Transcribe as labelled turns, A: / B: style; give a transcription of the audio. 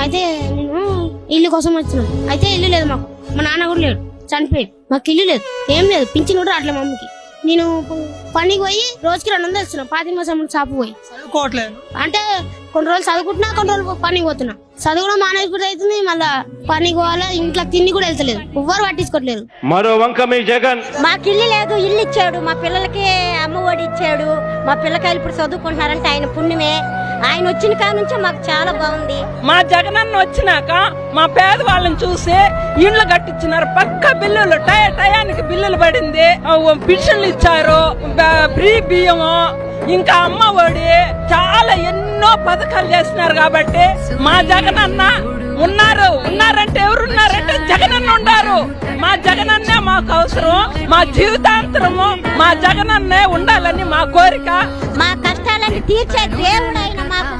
A: అయితే నేను ఇల్లు కోసం వచ్చినాం. అయితే ఇల్లు లేదు మాకు. మా నాన్న కూడా లేడు. చనిపోయాడు. మాకు ఇల్లు లేదు. ఏం లేదు. పింఛన్ కూడా అట్లా మమ్మీకి నేను పనికి పోయి రోజుకి రెండు వందలు ఇస్తున్నాను పాతి మాసం షాపు పోయి.
B: చదువుకోవట్లేదు.
A: అంటే కొన్ని రోజులు చదువుకుంటున్నా కొన్ని రోజులు పనికి పోతున్నా. చదువు మానేసిపోతే అవుతుంది మళ్ళా పనికి పోవాలా ఇంట్లో తిండి కూడా వెళ్తలేదు. ఎవ్వరు పట్టించుకోవట్లేదు.
C: మరో వంక మీ జగన్.
D: మాకు ఇల్లు లేదు. ఇల్లు ఇచ్చాడు. మా పిల్లలకి అమ్మ ఒడి ఇచ్చాడు. మా పిల్లకాయలు ఇప్పుడు చదువుకుంటున్నారంటే ఆయన పుణ్యమే. ఆయన వచ్చిన కాడ నుంచే మాకు చాలా బాగుంది.
E: మా జగనన్న వచ్చినాక మా పేదవాళ్ళని చూసి ఇండ్లు కట్టించినారు. పక్క బిల్లులు టయ టయానికి బిల్లులు పడింది. పెన్షన్లు ఇచ్చారు. ఫ్రీ బియ్యము. ఇంకా అమ్మ ఒడి చాలా ఎన్నో పథకాలు చేసినారు కాబట్టి మా జగనన్న ఉన్నారు. ఉన్నారంటే ఎవరున్నారంటే జగనన్న ఉండారు. మా జగనన్నే మాకు అవసరం. మా జీవితాంతరము మా జగనన్నే ఉండాలని మా కోరిక.
D: మా తీర్చే దేవుడు ఆయన మాకు